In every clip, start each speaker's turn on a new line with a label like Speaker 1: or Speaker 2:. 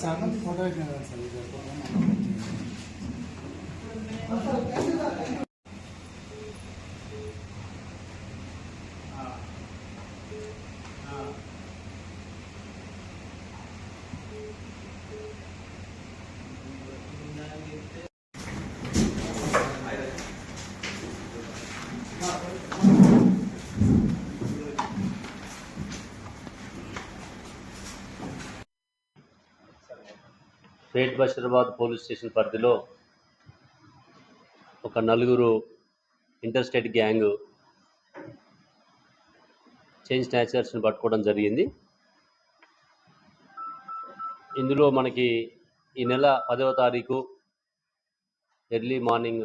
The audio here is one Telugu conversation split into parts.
Speaker 1: सांगा थोडा वेळ सांगितलं
Speaker 2: పేట్ బషీరాబాద్ పోలీస్ స్టేషన్ పరిధిలో ఒక నలుగురు ఇంటర్ స్టేట్ గ్యాంగ్ చైన్ స్నాచర్స్ని పట్టుకోవడం జరిగింది. ఇందులో మనకి ఈ నెల పదవ తారీఖు ఎర్లీ మార్నింగ్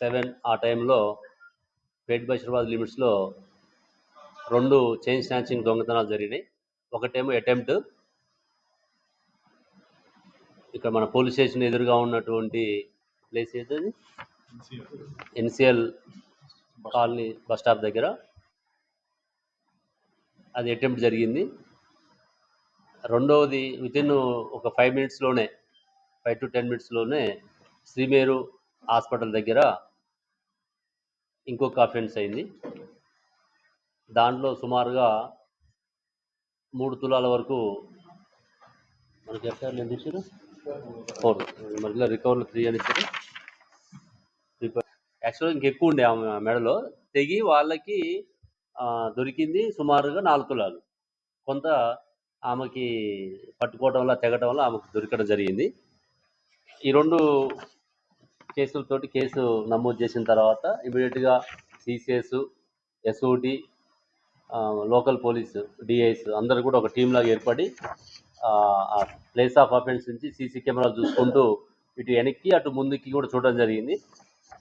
Speaker 2: సెవెన్ ఆ టైంలో పేట్ బషీరాబాద్ లిమిట్స్లో రెండు చైన్ స్నాచింగ్ దొంగతనాలు జరిగినాయి. ఒకటేమో అటెంప్ట్ ఇక్కడ మన పోలీస్ స్టేషన్ ఎదురుగా ఉన్నటువంటి ప్లేస్ ఏదది? ఎన్సిఎల్ కాలనీ బస్ స్టాప్ దగ్గర. అది అటెంప్ట్ జరిగింది. రెండవది వితిన్ ఒక ఫైవ్ మినిట్స్లోనే ఫైవ్ టు టెన్ మినిట్స్లోనే శ్రీమేరు హాస్పిటల్ దగ్గర ఇంకొక అఫెన్స్ అయింది. దాంట్లో సుమారుగా మూడు తులాల వరకు మనకి ఎఫ్ఐఆర్లు నేను ఫోర్ మధ్యలో రికవర్లు త్రీ అని ఇచ్చారు యాక్చువల్గా ఇంకెక్కువ ఉండే ఆమె మెడలో. తెగి వాళ్ళకి దొరికింది సుమారుగా నాలుగు తులాలు. కొంత ఆమెకి పట్టుకోవడం వల్ల తెగటం వల్ల ఆమెకు దొరకడం జరిగింది. ఈ రెండు కేసులతోటి కేసు నమోదు చేసిన తర్వాత ఇమీడియట్గా C C S S O T local police D Is అందరూ కూడా ఒక టీంలాగా ఏర్పడి ప్లేస్ ఆఫ్ అఫెన్స్ నుంచి సీసీ కెమెరాలు చూసుకుంటూ ఇటు వెనక్కి అటు ముందుకి కూడా చూడడం జరిగింది.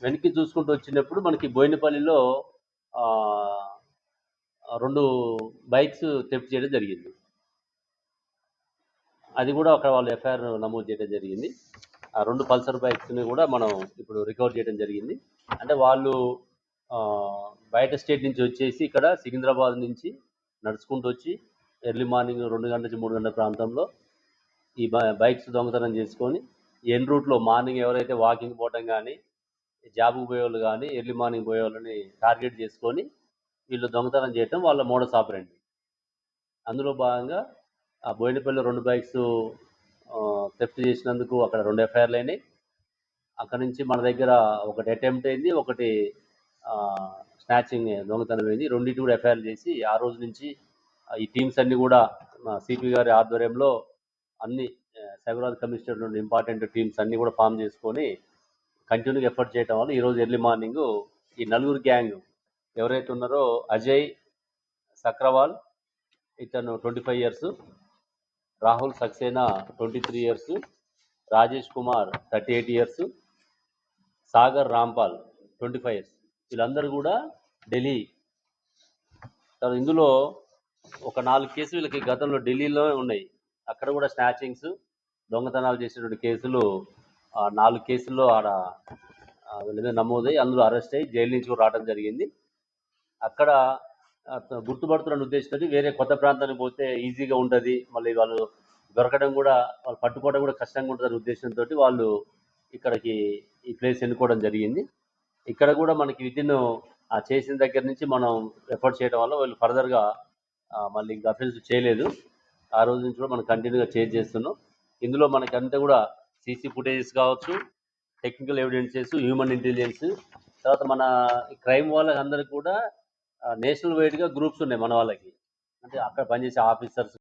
Speaker 2: వెనక్కి చూసుకుంటూ వచ్చినప్పుడు మనకి బోయినపల్లిలో రెండు బైక్స్ థెఫ్ట్ చేయడం జరిగింది. అది కూడా అక్కడ వాళ్ళు ఎఫ్ఐఆర్ నమోదు చేయడం జరిగింది. ఆ రెండు పల్సర్ బైక్స్ని కూడా మనం ఇప్పుడు రికవర్ చేయడం జరిగింది. అంటే వాళ్ళు బయట స్టేట్ నుంచి వచ్చేసి ఇక్కడ సికింద్రాబాద్ నుంచి నడుచుకుంటూ వచ్చి ఎర్లీ మార్నింగ్ రెండు గంటల నుంచి మూడు గంటల ప్రాంతంలో ఈ బై- బైక్స్ దొంగతనం చేసుకొని ఎన్ రూట్లో మార్నింగ్ ఎవరైతే వాకింగ్ పోవటం కానీ జాబ్కి పోయేవాళ్ళు కానీ ఎర్లీ మార్నింగ్ పోయేవాళ్ళని టార్గెట్ చేసుకొని వీళ్ళు దొంగతనం చేయటం వాళ్ళ మోడస్ ఆపరండి అందులో భాగంగా ఆ బోయినపల్లి రెండు బైక్స్ థెఫ్ట్ చేసినందుకు అక్కడ రెండు ఎఫ్ఐఆర్లు అయినాయి. అక్కడ నుంచి మన దగ్గర ఒకటి అటెంప్ట్ అయింది ఒకటి స్నాచింగ్ దొంగతనం అయింది. రెండింటి కూడా ఎఫ్ఐఆర్ చేసి ఆ రోజు నుంచి ఈ టీమ్స్ అన్ని కూడా సిపి గారి ఆధ్వర్యంలో అన్ని సైబరాబాద్ కమిషనర్ నుండి ఇంపార్టెంట్ టీమ్స్ అన్ని కూడా ఫామ్ చేసుకొని కంటిన్యూగా ఎఫర్ట్ చేయడం వల్ల ఈరోజు ఎర్లీ మార్నింగ్ ఈ నలుగురు గ్యాంగ్ ఎవరైతే ఉన్నారో అజయ్ సక్రవాల్ ఇతను twenty five years Rahul Saxena twenty three years Rajesh Kumar thirty eight years Sagar Rampal twenty five years. వీళ్ళందరూ కూడా ఢిల్లీ. ఇందులో ఒక నాలుగు కేసులు వీళ్ళకి గతంలో ఢిల్లీలో ఉన్నాయి. అక్కడ కూడా స్నాచింగ్స్ దొంగతనాలు చేసినటువంటి కేసులు ఆ నాలుగు కేసుల్లో ఆడ వీళ్ళ మీద నమోదై అందులో అరెస్ట్ అయ్యి జైలు నుంచి కూడా రావడం జరిగింది. అక్కడ గుర్తుపడుతున్న ఉద్దేశంతో వేరే కొత్త ప్రాంతానికి పోతే ఈజీగా ఉంటుంది. మళ్ళీ వాళ్ళు దొరకడం కూడా వాళ్ళు పట్టుకోవడం కూడా కష్టంగా ఉంటుంది ఉద్దేశంతో వాళ్ళు ఇక్కడికి ఈ ప్లేస్ ఎన్నుకోవడం జరిగింది. ఇక్కడ కూడా మనకి వితిన్ ఆ చేసిన దగ్గర నుంచి మనం ఎఫర్ట్ చేయడం వల్ల వీళ్ళు ఫర్దర్గా మళ్ళీ ఇంకా అఫెన్స్ చేయలేదు. ఆ రోజు నుంచి కూడా మనం కంటిన్యూగా చేంజ్ చేస్తున్నాం. ఇందులో మనకి అంతా కూడా సీసీ ఫుటేజెస్ కావచ్చు టెక్నికల్ ఎవిడెన్సెస్ హ్యూమన్ ఇంటెలిజెన్స్ తర్వాత మన క్రైమ్ వాళ్ళకి అందరికి కూడా నేషనల్ వైడ్గా గ్రూప్స్ ఉన్నాయి మన వాళ్ళకి. అంటే అక్కడ పనిచేసే ఆఫీసర్స్